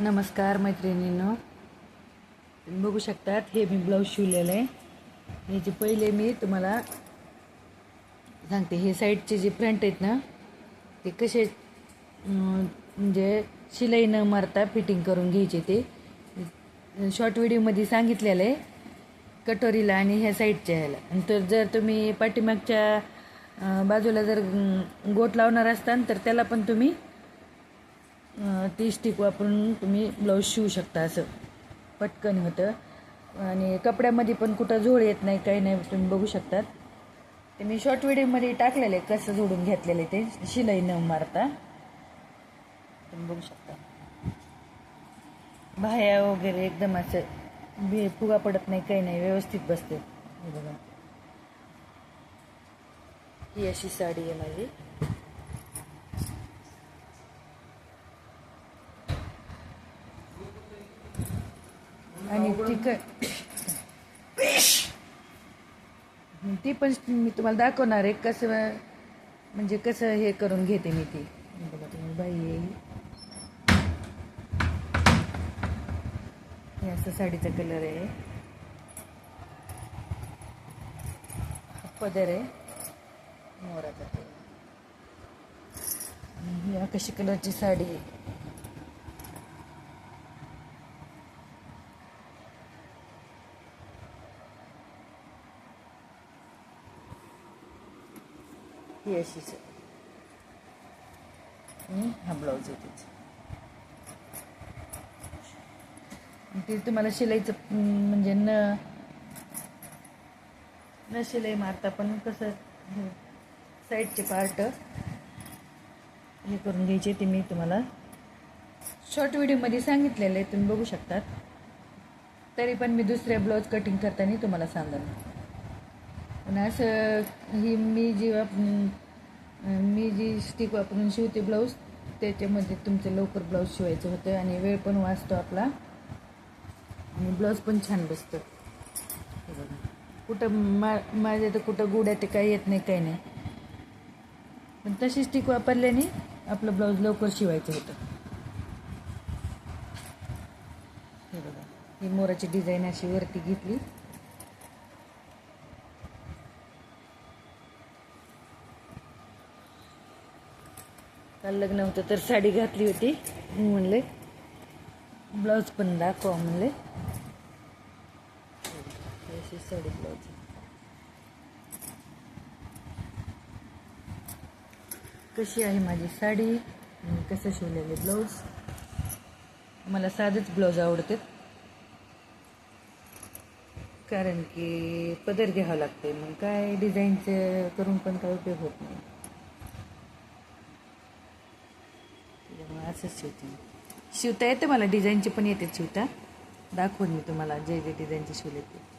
नमस्कार मैत्रिणींनो. तुम्ही बघू शकतात हे मी ब्लाऊज शिवलेलं आहे. याचे पहिले मी तुम्हाला सांगते हे साईडचे जे फ्रंट आहेत ना ते कसे म्हणजे शिलाई न मारता फिटिंग करून घ्यायचे ते. शॉर्ट व्हिडिओमध्ये सांगितलेलं आहे कटोरीला आणि ह्या साईडच्या ह्याला. नंतर तर जर तुम्ही पाठीमागच्या बाजूला जर गोट लावणार असताल तर त्याला पण तुम्ही ती स्टिक वापरून तुम्ही ब्लाऊज शिवू शकता असं. पटकन होतं. आणि कपड्यामध्ये पण कुठं झोळ येत नाही काही नाही तुम्ही बघू शकतात. ते मी शॉर्ट व्हिडिओमध्ये टाकलेलं आहे कसं जोडून घेतलेलं आहे ते शिलाई न मारता. तुम्ही बघू शकता. बाह्या वगैरे एकदम असं बे फुगा पडत नाही काही नाही व्यवस्थित बसते. बघा. ही अशी साडी आहे माझी. आणि ती क ती पण मी तुम्हाला दाखवणार आहे कसं म्हणजे कसं हे करून घेते मी ती. बघा तुम्ही बाई येईल हे. असं साडीचा कलर आहे. हा पदर आहे. मोराचा ही आकाशी कलरची साडी आहे. ही? अशीच आहे. आणि हा ब्लाऊज आहे तिचा ते तुम्हाला शिलाईचं म्हणजे न न शिलाई मारता पण कसं साईडचे पार्ट हे करून घ्यायचे ते मी तुम्हाला शॉर्ट व्हिडिओमध्ये सांगितलेलं आहे तुम्ही बघू शकतात. तरी पण मी दुसऱ्या ब्लाऊज कटिंग करताना तुम्हाला सांगणार पण असं ही मी जेव्हा मी जी स्टिक वापरून शिवते ब्लाऊज त्याच्यामध्ये तुमचं लवकर ब्लाऊज शिवायचं होतं आणि वेळ पण वाचतो आपला. आणि ब्लाऊज पण छान बसतं. हे बघा. कुठं मा माझ्या तर कुठं गुड्या ते काही येत नाही काही नाही. पण तशी स्टिक वापरल्याने आपलं ब्लाऊज लवकर शिवायचं होतं. हे बघा. ही मोराची डिझाईन अशी वरती घेतली. काल लग्न होतं तर साडी घातली होती. मी म्हणले ब्लाऊज पण दाखवा म्हणले. अशी साडी ब्लाऊज. कशी आहे माझी साडी? आणि कसं शिवलेले ब्लाऊज? मला साधेच ब्लाऊज आवडतात. कारण की पदर घ्यावं लागते मग काय डिझाईनचं करून पण काय उपयोग होत नाही. असंच शिवते. शिवता येते मला डिझाईनचे पण येते शिवता. दाखवून मी तुम्हाला जे जे डिझाईनचे शिवले ते.